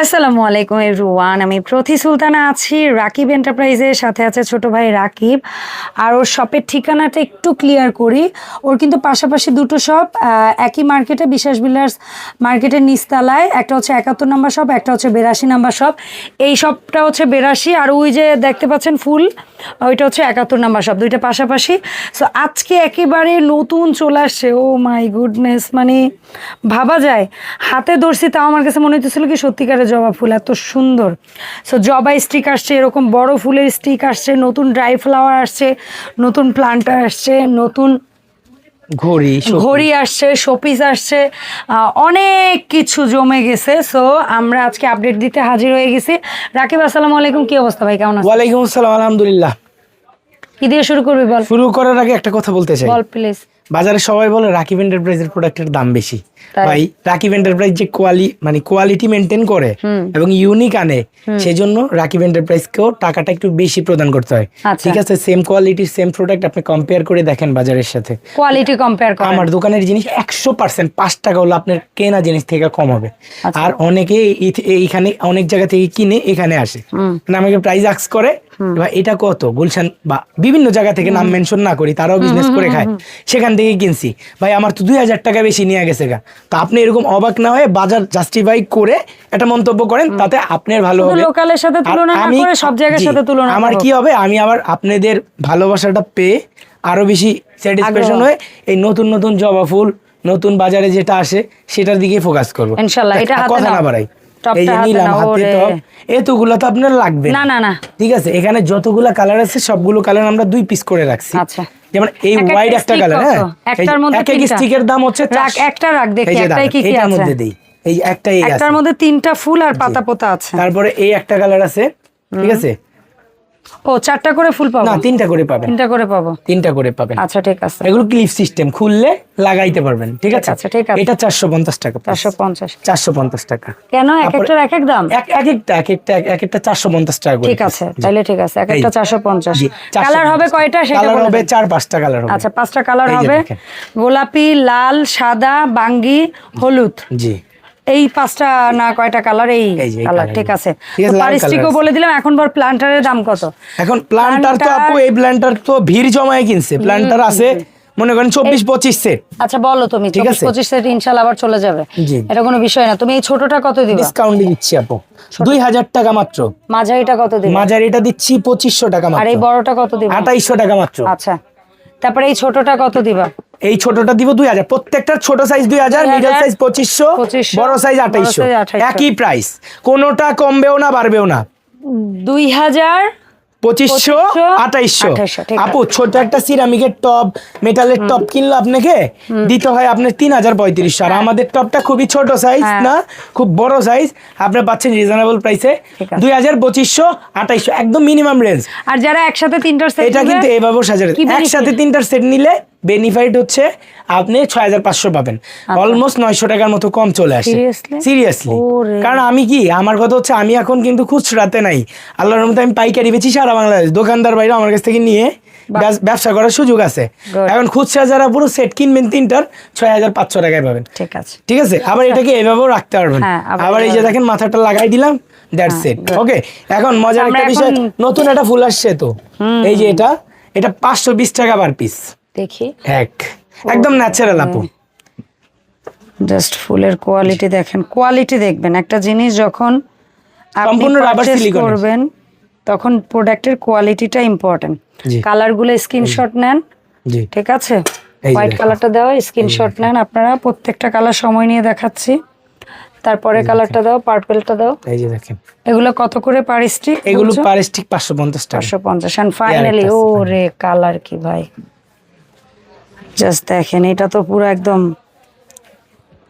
আসসালামু আলাইকুম এভরিওয়ান আমি প্রতি সুলতানা আছি, রাকিব এন্টারপ্রাইজের সাথে আছে ছোট ভাই রাকিব। আর ওর শপের ঠিকানাটা একটু ক্লিয়ার করি। ওর কিন্তু পাশাপাশি দুটো শপ একই মার্কেটে বিশ্বাস বিল্ডার্স মার্কেটের নিচতলায়। একটা হচ্ছে একাত্তর নাম্বার শপ একটা হচ্ছে বেরাশি নাম্বার শপ এই শপটা হচ্ছে বেরাশি আর ওই যে দেখতে পাচ্ছেন ফুল, ওইটা হচ্ছে একাত্তর নাম্বার শপ দুইটা পাশাপাশি। সো আজকে একেবারে নতুন চলে আসছে। ও মাই গুডনেস মানে ভাবা যায়। হাতে ধরছি, তাও আমার কাছে মনে হতেছিল কি সত্যিকারের জবা ফুল এত সুন্দর। সো জবা স্টিক আসছে এরকম বড় ফুলের স্টিক আসছে নতুন ড্রাই ফ্লাওয়ার আসছে নতুন প্লান্টার আসছে নতুন ঘড়ি ঘড়ি আসছে শোপিস আসছে অনেক কিছু জমে গেছে। সো আমরা আজকে আপডেট দিতে হাজির হয়ে গেছি। রাকিব আসসালামু আলাইকুম কি অবস্থা ভাই? কেমন আছেন? ওয়ালাইকুম আসসালাম আলহামদুলিল্লাহ। কি দিয়ে শুরু করবি বল? শুরু করার আগে একটা কথা বলতে চাই। বল প্লিজ বাজারে সবাই বলে রাকিব এন্টারপ্রাইজের প্রোডাক্টের দাম বেশি? ভাই রাকিব এন্টারপ্রাইজ যে কোয়ালি মানে কোয়ালিটি মেনটেন করে এবং ইউনিক আনে সেজন্য রাকিব এন্টারপ্রাইজকেও টাকাটা একটু বেশি প্রদান করতে হয়। আচ্ছা। ঠিক আছে সেম কোয়ালিটির সেম প্রোডাক্ট আপনি কম্পেয়ার করে দেখেন বাজারের সাথে। কোয়ালিটি কম্পেয়ার কর আমার দোকানের জিনিস একশো পার্সেন্ট পাঁচ টাকা হলো আপনার কেনা জিনিস থেকে কম হবে। আচ্ছা। আর অনেকে এই- এইখানে অনেক জায়গা থেকে কিনে এখানে আসে। মানে আমাকে প্রাইস আক্স করে এবার এটা কত? গুলশান বা বিভিন্ন জায়গা থেকে নাম মেনশন না করি তারাও বিজনেস করে খায়। সেখান থেকে কিনছি। ভাই আমার তো দুই হাজার টাকা বেশি নিয়ে গেছে গা। তা আপনি এরকম অবাক না হয়ে বাজার জাস্টিফাই করে একটা মন্তব্য করেন তাতে আপনার ভালো হবে। লোকালের সাথে তুলনা না আমি- করে সব জায়গার সাথে তুলনা আমার কি হবে? আমি আবার আপনাদের ভালোবাসাটা পেয়ে আরও বেশি স্যাটিসফ্যাকশন হয়ে এই নতুন নতুন জবা ফুল নতুন বাজারে যেটা আসে সেটার দিকে ফোকাস করব। ইনশাল্লাহ, এটা কথা। না বাড়াই। এই যে নিলাম হাতে ওরে। এতগুলো তো আপনার লাগবে। না না না। ঠিক আছে এখানে যতগুলা কালার আছে সবগুলো কালার আমরা দুই পিস করে রাখছি। আচ্ছা। যেমন এই হোয়াইট একটা কালার হ্যাঁ? একটার মধ্যে এক এক স্টিকের দাম হচ্ছে রাখ, একটা রাখ দেখি, একটাই কি কি এটার আছে? মধ্যে দেই। এই একটাই এই একটার মধ্যে তিনটা ফুল আর পাতা পোতা আছে। তারপরে এই একটা কালার আছে ঠিক আছে? ও চারটা করে ফুল পাবো? না তিনটা করে পাবেন। তিনটা করে পাবো? তিনটা করে পাবেন। আচ্ছা ঠিক আছে। এগুলো ক্লিপ সিস্টেম খুললে লাগাইতে পারবেন ঠিক আছে? আছে, ঠিক আছে। এটা চারশো পঞ্চাশ টাকা চারশো পঞ্চাশ। চারশো পঞ্চাশ টাকা। কেন? এক একটার এক এক দাম? এক এক একটা এক একটা এক একটা চারশো পঞ্চাশ টাকা করে ঠিক আছে তাইলে ঠিক আছে। এক একটা চারশো পঞ্চাশ। 450 কালার হবে কয়টা? সেটা কালার হবে চার পাঁচটা কালার হবে। আচ্ছা পাঁচটা কালার হবে গোলাপি লাল সাদা বাঙ্গি হলুদ। জি। এই পাঁচটা না কয়টা কালার এই কালার ঠিক আছে। পারিস্টিকও বলে দিলাম এখন বর প্লান্টারের দাম কত? এখন প্ল্যান্টার তো আপু এই প্লান্টার তো ভিড় জমায় কিনছে। প্লান্টার আছে মনে করেন চব্বিশ পঁচিশ সেট আচ্ছা বলো তুমি ঠিক আছে। পঁচিশ সেট ইনশাল্লাহ আবার চলে যাবে। এটা কোনো বিষয় না। তুমি এই ছোটটা কত দিবা? ডিসকাউন্ট দিচ্ছি আপু। দুই হাজার টাকা মাত্র। মাঝারিটা কত দিবা? মাঝারিটা দিচ্ছি পঁচিশশো টাকা আর এই বড়টা কত দিবা? আঠাইশশো টাকা মাত্র। আচ্ছা। তারপরে এই ছোটটা কত দিবা? এই ছোটটা দিব দুই হাজার। প্রত্যেকটার ছোট সাইজ দুই হাজার 2000, মিডল সাইজ পঁচিশশো বড় সাইজ বড় আঠাইশশো। একই প্রাইস কোনোটা কমবেও না বাড়বেও না। দুই হাজার পঁচিশশো আঠাইশশো। 2800, ঠিক আছে। আপু ছোট একটা সিরামিকের টপ মেটালের টপ কিনলে আপনাকে? দিতে হয় আপনার তিন হাজার পঁয়ত্রিশশো। আর আমাদের টপটা খুবই ছোট সাইজ হ্যাঁ। না? খুব বড় সাইজ আপনি পাচ্ছেন রিজনেবল প্রাইসে দুই হাজার পঁচিশশো আঠাইশশো। একদম মিনিমাম রেঞ্জ আর যারা একসাথে তিনটার সেট এটা কিন্তু এভাবেও benefit? একসাথে তিনটার সেট নিলে বেনিফিট হচ্ছে আপনি ছয় হাজার পাঁচশো পাবেন। অলমোস্ট নয়শো টাকার মতো কম চলে আসে। সিরিয়াসলি কারণ আমি কি আমার কথা হচ্ছে আমি এখন কিন্তু খুচরাতে নাই। আল্লাহর মতো আমি পাইকারি বেচি সারা বাংলাদেশ। দোকানদার বাইরে আমার কাছ থেকে নিয়ে ব্যবস- করার সুযোগ আছে। এখন খুচরা যারা পুরো সেট কিনবেন তিনটার ছয় হাজার পাঁচশো টাকায় পাবেন। ঠিক আছে। ঠিক আছে? আবার এটাকে এভাবেও রাখতে পারবেন। হ্যাঁ, আবার এই যে দেখেন মাথাটা লাগাই দিলাম দ্যাটস সেট ওকে এখন মজার একটা বিষয় নতুন একটা ফুল আসছে তো। এই যে এটা এটা পাঁচশো বিশ টাকা পার পিস দেখি। এক। একদম ন্যাচারাল আপু। জাস্ট ফুলের কোয়ালিটি দেখেন। কোয়ালিটি দেখবেন। একটা জিনিস যখন আপনি এর। করবেন তখন প্রোডাক্টের কোয়ালিটিটা ইম্পর্টেন্ট কালারগুলো স্ক্রিনশট নেন। ঠিক আছে? হোয়াইট কালারটা দেওয়া স্ক্রিনশট নেন আপনারা। প্রত্যেকটা কালার সময় নিয়ে দেখাচ্ছি। তারপরে কালারটা দাও পার্পেলটা দাও। এই যে দেখেন। এগুলো কত করে পার স্টিক এগুলো পার স্টিক পাঁচশো পঞ্চাশ টাকা। পাঁচশো পঞ্চাশ। অ্যান্ড ফাইনালি আছে, ও রে কালার কি ভাই? জাস্ট দেখেন এটা তো পুরো একদম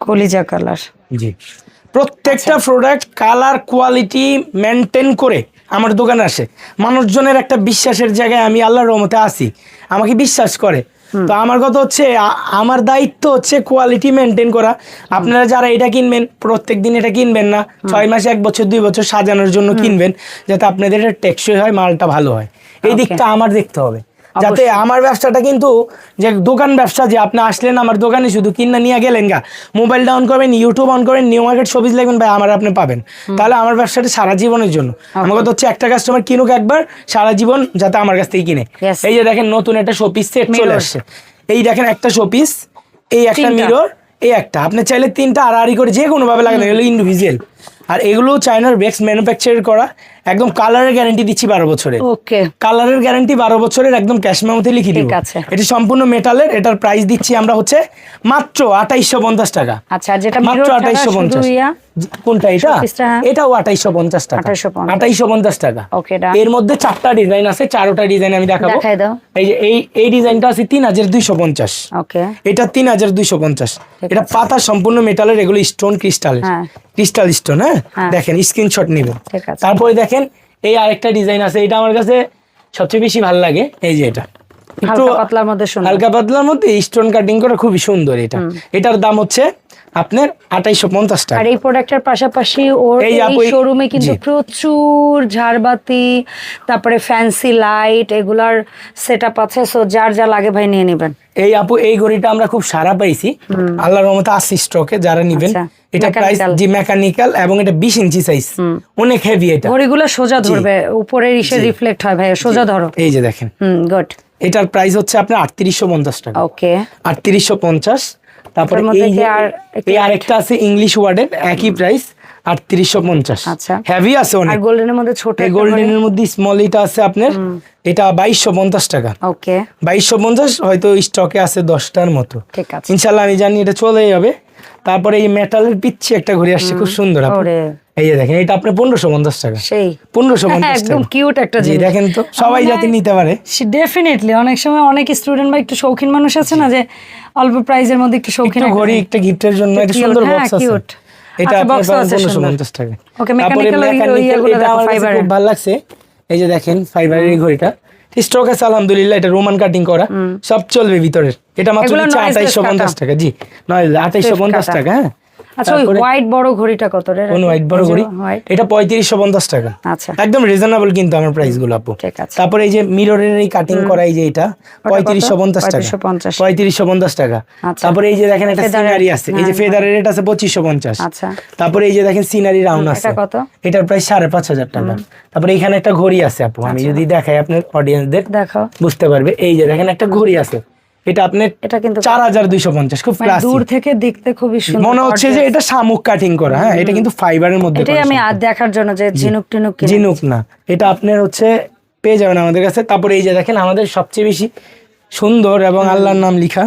কলিজা কালার জি। প্রত্যেকটা। প্রোডাক্ট কালার কোয়ালিটি মেনটেন করে আমার দোকানে আসে। মানুষজনের একটা বিশ্বাসের জায়গায় আমি আল্লাহর রহমতে আসি আমাকে বিশ্বাস করে। তো আমার কথা হচ্ছে আমার দায়িত্ব হচ্ছে কোয়ালিটি মেনটেন করা। আপনারা যারা এটা কিনবেন প্রত্যেক দিন এটা কিনবেন না। ছয় মাসে এক বছর দুই বছর সাজানোর জন্য কিনবেন যাতে আপনাদের এটা টেকসই হয় মালটা ভালো হয়। এই দিকটা আমার দেখতে হবে। যাতে আমার ব্যবসাটা কিন্তু যে দোকান ব্যবসা যে আপনি আসলেন আমার দোকানে শুধু কিনা নিয়ে গেলেন গা। মোবাইল ডাউন করবেন ইউটিউব অন করবেন নিউ মার্কেট সবিজ লাগবেন ভাই আমার আপনি পাবেন। তাহলে আমার ব্যবসাটা সারা জীবনের জন্য। আমার কথা হচ্ছে একটা কাস্টমার কিনুক একবার সারা জীবন যাতে আমার কাছ থেকে কিনে। এই যে দেখেন নতুন একটা শোপিস সেট চলে আসছে। এই দেখেন একটা শোপিস এই একটা। মিরর এই একটা। আপনি চাইলে তিনটা আড়াআড়ি করে যে কোনো ভাবে লাগানো এগুলো ইন্ডিভিজুয়াল আর এগুলো চায়নার বেক্স ম্যানুফ্যাকচার করা। একদম কালারের গ্যারান্টি দিচ্ছি বারো বছরের ওকে কালারের গ্যারান্টি বারো বছরের একদম ক্যাশ মেমোতে লিখে দিব। এটি সম্পূর্ণ মেটালের এটার প্রাইস দিচ্ছি আমরা হচ্ছে মাত্র আঠাইশশো পঞ্চাশ টাকা। আচ্ছা যেটা মাত্র আঠাইশশো পঞ্চাশ। কোনটা এটা? হ্যাঁ। এটাও আঠাইশশো পঞ্চাশ টাকা। 2850 আঠাইশশো পঞ্চাশ টাকা। এর মধ্যে চারটা ডিজাইন আছে চারোটা ডিজাইন আমি দেখাবো। এই যে এই এই ডিজাইনটা আছে তিন হাজার দুইশো পঞ্চাশ। এটা তিন হাজার দুইশো পঞ্চাশ। এটা পাতা সম্পূর্ণ মেটালের এগুলো স্টোন ক্রিস্টাল। ক্রিস্টাল স্টোন হ্যাঁ। দেখেন স্ক্রিনশট নিবেন ঠিক তারপরে দেখেন এই আরেকটা ডিজাইন আছে এটা আমার কাছে সবচেয়ে বেশি ভালো লাগে। এই যে এটা। একটু হালকা পাতলার মধ্যে হালকা পাতলার মধ্যে স্টোন কাটিং করা খুবই সুন্দর এটা। এটার দাম হচ্ছে আপনার আঠাইশো পঞ্চাশ টাকা। আর এই প্রোডাক্টের পাশাপাশি ওর এই শোরুমে কিন্তু প্রচুর ঝাড়বাতি তারপরে ফ্যান্সি লাইট এগুলার সেট আপ আছে। সো যার যা লাগে ভাই নিয়ে নেবেন। এই আপু এই ঘড়িটা আমরা খুব সারা পাইছি। আল্লাহর রহমতে আসি স্টকে যারা নিবেন। আচ্ছা, এটা প্রাইস জি মেকানিক্যাল এবং এটা বিশ ইঞ্চি সাইজ অনেক হেভি এটা। ঘড়িগুলো সোজা ধরবে উপরের ইসে রিফ্লেক্ট হয় ভাই সোজা ধরো। এই যে দেখেন। হুম গুড এটার প্রাইস হচ্ছে আপনার আটত্রিশশো পঞ্চাশ টাকা। ওকে। আটত্রিশশো পঞ্চাশ তারপরে এই যে আর এই আরেকটা আছে ইংলিশ ওয়ার্ডের একই প্রাইস আটত্রিশশো পঞ্চাশ। আচ্ছা। হেভি আছে আর অনেক গোল্ডেনের মধ্যে ছোট গোল্ডেনের মধ্যে স্মল এটা আছে আপনার এটা বাইশশো পঞ্চাশ টাকা। ওকে। বাইশশো পঞ্চাশ হয়তো স্টকে আছে দশটার মতো। ঠিক আছে। ইনশাল্লাহ আমি জানি এটা চলে যাবে। তারপরে এই মেটালের পিচ্ছি একটা ঘড়ি আসছে খুব সুন্দর। এই যে দেখেন এটা আপনার পনেরোশো পঞ্চাশ টাকা। সেই। পনেরোশো পঞ্চাশ হ্যাঁ, একদম কিউট একটা জি জিনিস। দেখেন তো সবাই যাতে নিতে পারে। ডেফিনেটলি অনেক সময় অনেক স্টুডেন্ট বা একটু শৌখিন মানুষ আছে না যে অল্প প্রাইজের মধ্যে একটু শৌখিন ঘড়ি একটা গিফটের জন্য একটা সুন্দর হ্যাঁ, বক্স আছে। cute। এটা আচ্ছা, আপনার আছে পনেরোশো পঞ্চাশ টাকা ওই- mechanical এটা আমার খুব। ভালো লাগছে। এই যে দেখেন ফাইবারের ঘড়িটা। স্টক আছে আলহামদুলিল্লাহ এটা রোমান কাটিং করা। সব চলবে ভিতরের। এটা মাত্র আঠাইশশো পঞ্চাশ টাকা জি। নয় আঠাইশশো পঞ্চাশ টাকা হ্যাঁ। আচ্ছা ওই তারপরে হোয়াইট বড় ঘড়িটা কত রে? কোন হোয়াইট বড় ঘড়ি? এটা পঁয়ত্রিশশো পঞ্চাশ টাকা। আচ্ছা। একদম রিজনেবল কিন্তু আমার প্রাইসগুলো আপু এই যে মিররের এই কাটিং করা এই যে এটা টাকা। 3550 পঞ্চাশ। টাকা। আচ্ছা। তারপরে এই যে দেখেন একটা সিনারি আছে। এই যে হ্যাঁ, ফেদারের রেট আছে পঁচিশশো পঞ্চাশ। আচ্ছা। তারপরে এই যে দেখেন সিনারি রাউন্ড আছে। এটা কত? এটার প্রাইস সাড়ে পাঁচ হাজার টাকা। তারপরে এখানে একটা ঘড়ি আছে আপু। আমি। যদি দেখাই আপনার অডিয়েন্সদের দেখো। বুঝতে পারবে। এই যে দেখেন একটা ঘড়ি আছে। এটা আপনি এটা কিন্তু চার হাজার দুইশো পঞ্চাশ খুব মানে দূর থেকে দেখতে খুবই সুন্দর মনে হচ্ছে যে এটা শামুক কাটিং করা হ্যাঁ এটা কিন্তু ফাইবারের মধ্যে এটাই আমি আর দেখার জন্য যে ঝিনুক টিনুক ঝিনুক না এটা আপনার হচ্ছে পেয়ে যাবেন আমাদের কাছে। তারপরে এই যে দেখেন আমাদের সবচেয়ে বেশি সুন্দর এবং আল্লাহর নাম লিখা।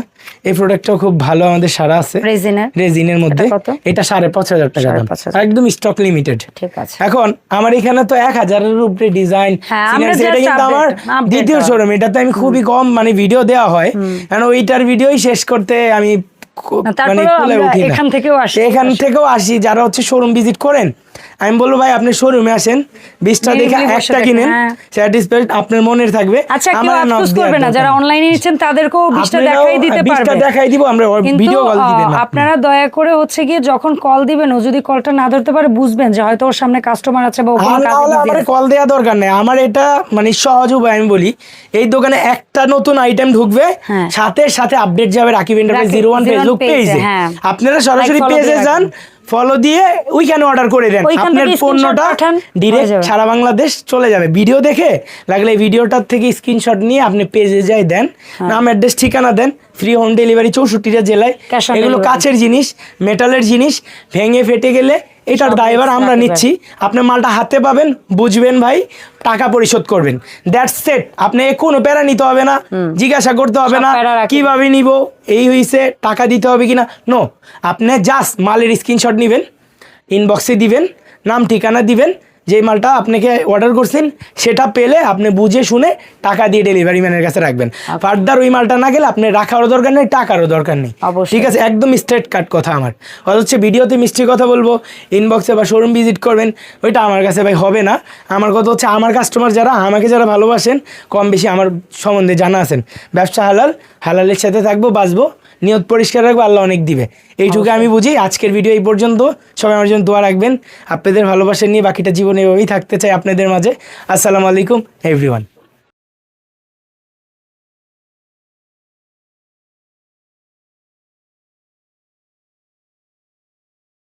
এই প্রোডাক্টটাও খুব ভালো আমাদের সারা আছে। রেজিনের রেজিনের মধ্যে। এটা? এটা সাড়ে পাঁচ হাজার টাকা দাম। একদম স্টক লিমিটেড ঠিক আছে। এখন আমার এখানে তো এক হাজারের উপরে ডিজাইন হ্যাঁ, এটা কিন্তু আমার দ্বিতীয়। শোরুম এটাতে আমি খুবই কম মানে ভিডিও দেওয়া হয়। কারণ ওইটার ভিডিওই শেষ করতে আমি মানে এখান থেকেও আসি। এখান থেকেও আসি। যারা হচ্ছে শোরুম ভিজিট করেন আমি বলব ভাই আপনি শোরুমে আসেন বিশটা দেখে একটা কিনেন। স্যাটিসফাইড আপনার মনের থাকবে আচ্ছা কেউ আফসোস করবে না যারা। অনলাইনে নিচ্ছেন তাদেরকেও বিশটা দেখাই দিতে 20টা পারবে দেখাই দিব আমরা ভিডিও কল দিবেন আপনারা দয়া করে হচ্ছে গিয়ে যখন কল দিবেন ও যদি কলটা না ধরতে পারে বুঝবেন যে হয়তো ওর সামনে কাস্টমার আছে বা ও কোনো আর না কাজে কল দেওয়া দরকার নেই আমার এটা মানে সহজ উপায় আমি বলি এই দোকানে একটা নতুন আইটেম ঢুকবে হ্যাঁ। সাথে সাথে আপডেট যাবে Rakib enterprise zero one 01 Facebook পেজে হ্যাঁ। আপনারা সরাসরি পেজে যান ফলো দিয়ে ওইখানে অর্ডার করে দেন। আপনার পণ্যটা ডিরেক্ট সারা বাংলাদেশ চলে যাবে। ভিডিও দেখে লাগলে ভিডিওটার থেকে স্ক্রিনশট নিয়ে আপনি পেজে যাই দেন হ্যাঁ। নাম অ্যাড্রেস ঠিকানা দেন ফ্রি হোম ডেলিভারি চৌষট্টিটা জেলায়। এগুলো কাছের জিনিস মেটালের জিনিস ভেঙে ফেটে গেলে এটার ড্রাইভার দায়ভার আমরা নিচ্ছি। আপনি মালটা হাতে পাবেন বুঝবেন ভাই টাকা পরিশোধ করবেন। দ্যাটস সেট আপনি কোনো প্যারা নিতে হবে না জিজ্ঞাসা করতে হবে না। কীভাবে নিব এই হইছে টাকা দিতে হবে কিনা। নো আপনি জাস্ট মালের স্ক্রিনশট নেবেন ইনবক্সে দিবেন নাম ঠিকানা দিবেন যে মালটা আপনাকে অর্ডার করছেন সেটা পেলে আপনি বুঝে শুনে টাকা দিয়ে ডেলিভারি ম্যানের কাছে রাখবেন। ফার্দার ওই মালটা না গেলে আপনি রাখারও দরকার নেই টাকারও দরকার নেই। ঠিক আছে একদম স্ট্রেট কাট কথা আমার। হচ্ছে ভিডিওতে মিষ্টি কথা বলব ইনবক্সে বা শোরুম ভিজিট করবেন ওইটা আমার কাছে ভাই হবে না। আমার কথা হচ্ছে আমার কাস্টমার যারা আমাকে যারা ভালোবাসেন কম বেশি আমার সম্বন্ধে জানা আছেন। ব্যবসা হালাল হালালের সাথে থাকব বাঁচবো। নিয়ত পরিষ্কার রাখব, আল্লাহ অনেক দিবে। এইটুকু আমি বুঝি। আজকের ভিডিও এই পর্যন্ত। সবাই আমার জন্য দোয়া রাখবেন। আপনাদের ভালোবাসা নিয়ে বাকিটা জীবন এভাবেই থাকতে চাই আপনাদের মাঝে। আসসালামু আলাইকুম এভরিওয়ান